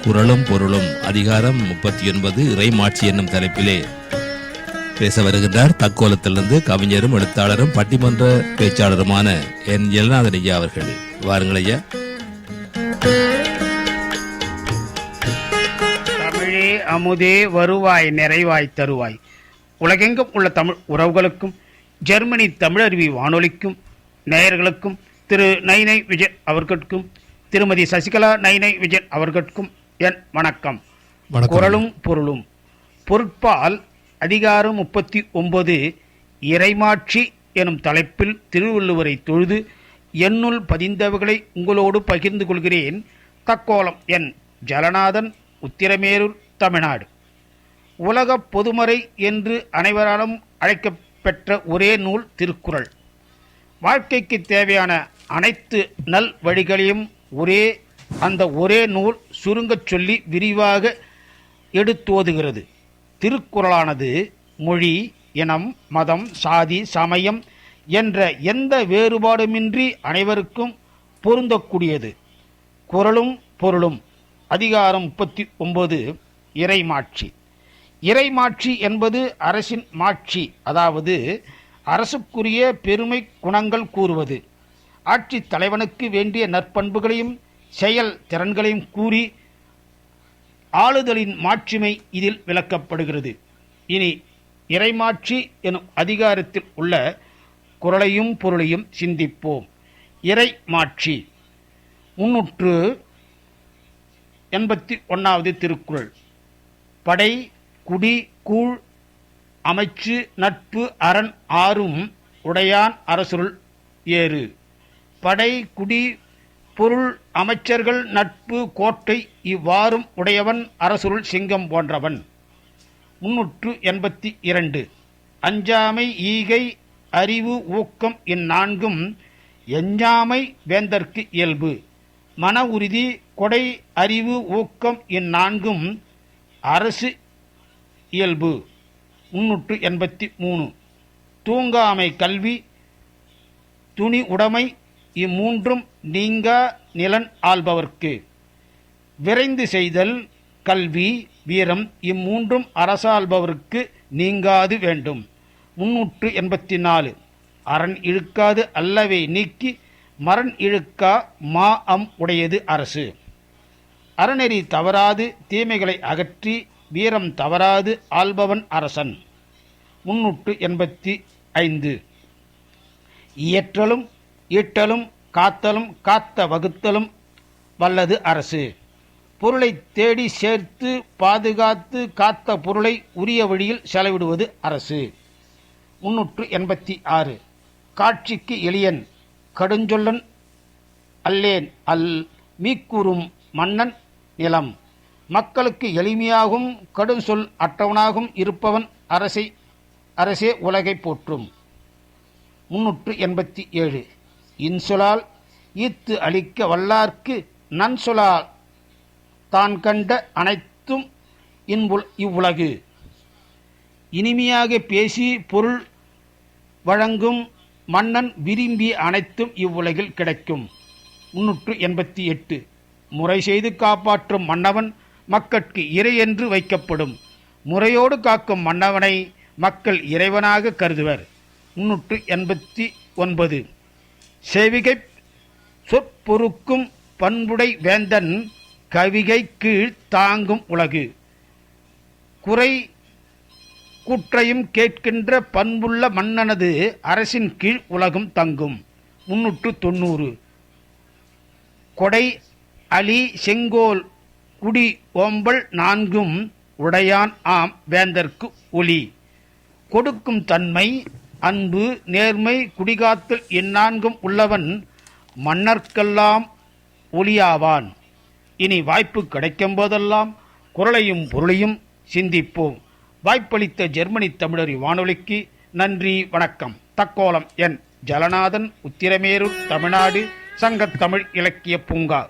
குரலும் பொருளும். அதிகாரம் முப்பத்தி ஒன்பது இறைமாட்சி என்னும் தலைப்பிலே பேச வருகின்றார். தக்கோலத்திலிருந்து கவிஞரும் எழுத்தாளரும் பட்டிமன்ற பேச்சாளருமான என் எல்நாதன் ஐயா அவர்கள். வாருங்கள் ஐயா. தமிழே அமுதே வருவாய் நிறைவாய் தருவாய். உலகெங்கும் உள்ள தமிழ் உறவுகளுக்கும் ஜெர்மனி தமிழருவி வானொலிக்கும் நேயர்களுக்கும் திரு நைனை விஜய் அவர்களுக்கும் திருமதி சசிகலா நைனை விஜய் அவர்களுக்கும் என் வணக்கம். குரலும் பொருளும். பொருட்பால் அதிகாரம் முப்பத்தி ஒன்பது இறைமாட்சி எனும் தலைப்பில் திருவள்ளுவரை தொழுது என்னுள் பதிந்தவைகளை உங்களோடு பகிர்ந்து கொள்கிறேன். தக்கோலம் என் ஜலநாதன் உத்திரமேரூர் தமிழ்நாடு. உலக பொதுமறை என்று அனைவராலும் அழைக்கப்பெற்ற ஒரே நூல் திருக்குறள். வாழ்க்கைக்கு தேவையான அனைத்து நல் வழிகளையும் ஒரே அந்த ஒரே நூல் சுருங்கச் சொல்லி விரிவாக எடுத்தோதுகிறது. திருக்குறளானது மொழி இனம் மதம் சாதி சமயம் என்ற எந்த வேறுபாடுமின்றி அனைவருக்கும் பொருந்தக்கூடியது. குரலும் பொருளும். அதிகாரம் முப்பத்தி ஒன்பது இறைமாட்சி. இறைமாட்சி என்பது அரசின் மாட்சி அதாவது அரசுக்குரிய பெருமை குணங்கள் கூறுவது. ஆட்சி தலைவனுக்கு வேண்டிய நற்பண்புகளையும் செயல் திறன்களையும் கூறி ஆளுதலின் மாட்சிமை இதில் விளக்கப்படுகிறது. இனி இறைமாட்சி எனும் அதிகாரத்தில் உள்ள குரலையும் பொருளையும் சிந்திப்போம். இறைமாட்சி. முன்னூற்று எண்பத்தி ஒன்றாவது திருக்குறள். படை குடி கூழ் அமைச்சு நட்பு அரண் ஆறும் உடையான் அரசுருள் ஏறு. படை குடி பொருள் அமைச்சர்கள் நட்பு கோட்டை இவ்வாறும் உடையவன் அரசுருள் சிங்கம் போன்றவன். முன்னூற்று எண்பத்தி இரண்டு. அஞ்சாமை ஈகை அறிவு ஊக்கம் இந்நான்கும் எஞ்சாமை வேந்தற்கு இயல்பு. மன உறுதி கொடை அறிவு ஊக்கம் இந்நான்கும் அரசு இயல்பு. முன்னூற்று எண்பத்தி மூணு. தூங்காமை கல்வி துணி உடைமை இம்மூன்றும் நீங்கா நிலன் ஆள்பவர்க்கு. விரைந்து செய்தல் கல்வி வீரம் இம்மூன்றும் அரசாள்பவர்க்கு நீங்காது வேண்டும். முன்னூற்று எண்பத்தி நாலு அரண் இழுக்காது அல்லவை நீக்கி மரண் இழுக்கா மா அம் உடையது அரசு. அறநெறி தவறாது தீமைகளை அகற்றி வீரம் தவறாது ஆள்பவன் அரசன். முன்னூற்று எண்பத்தி ஐந்து. இயற்றலும் ஈட்டலும் காத்தலும் காத்த வகுத்தலும் வல்லது அரசு. பொருளை தேடி சேர்த்து பாதுகாத்து காத்த பொருளை உரிய வழியில் செலவிடுவது அரசு. முன்னூற்று எண்பத்தி ஆறு. காட்சிக்கு எளியன் கடுஞ்சொல்லன் அல்லேன் அல் மீக்கூறும் மன்னன் நிலம். மக்களுக்கு எளிமையாகவும் கடும் சொல் அற்றவனாகவும் இருப்பவன் அரசை அரசே உலகை போற்றும். முன்னூற்று எண்பத்தி ஏழு. இன்சொலால் ஈத்து அளிக்க வல்லார்க்கு நன்சொலால். தான் கண்ட அனைத்தும் இன்புல் இவ்வுலகு. இனிமையாக பேசி பொருள் வழங்கும் மன்னன் விரும்பி அனைத்தும் இவ்வுலகில் கிடைக்கும். முன்னூற்று எண்பத்தி எட்டு. முறை செய்து காப்பாற்றும் மன்னவன் மக்கட்கு இறை என்று வைக்கப்படும். முறையோடு காக்கும் மன்னவனை மக்கள் இறைவனாக கருதுவர். முன்னூற்று எண்பத்தி ஒன்பது. செவிகை சொற்பொறுக்கும் பண்புடை வேந்தன் கவிகை கீழ் தாங்கும் உலகு. குறை கூற்றையும் கேட்கின்ற பண்புள்ள மன்னனது அரசின் கீழ் உலகம் தங்கும். முன்னூற்று தொண்ணூறு. கொடை அலி செங்கோல் குடி ஓம்பல் நான்கும் உடையான் ஆம் வேந்தற்கு ஒளி கொடுக்கும் தன்மை அன்பு நேர்மை குடிகாத்தல் இந்நான்கும் உள்ளவன் மன்னர்க்கெல்லாம் ஒளியாவான். இனி வாய்ப்பு கிடைக்கும் போதெல்லாம் குரலையும் பொருளையும் சிந்திப்போம். வாய்ப்பளித்த ஜெர்மனி தமிழர் வானொலிக்கு நன்றி வணக்கம். தக்கோலம் என். ஜலநாதன் உத்திரமேரூர் தமிழ்நாடு சங்கத்தமிழ் இலக்கிய பூங்கா.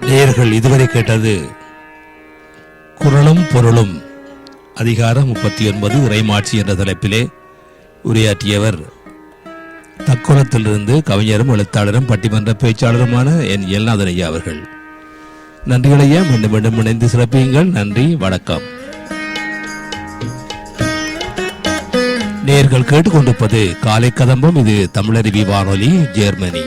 நேயர்கள் இதுவரை கேட்டது குரலும் பொருளும். அதிகாரம் முப்பத்தி ஒன்பது இறைமாட்சி என்ற தலைப்பிலே உரையாற்றியவர். தக்கோலத்திலிருந்து கவிஞரும் எழுத்தாளரும் பட்டிமன்ற பேச்சாளருமான என் எல்நாதன் ஐயா அவர்கள். நன்றிகள் மீண்டும் மீண்டும் இணைந்து சிறப்பியுங்கள். நன்றி வணக்கம். நேர்கள் கேட்டுக்கொண்டிருப்பது காலை கதம்பம் இது தமிழருவி வானொலி ஜெர்மனி.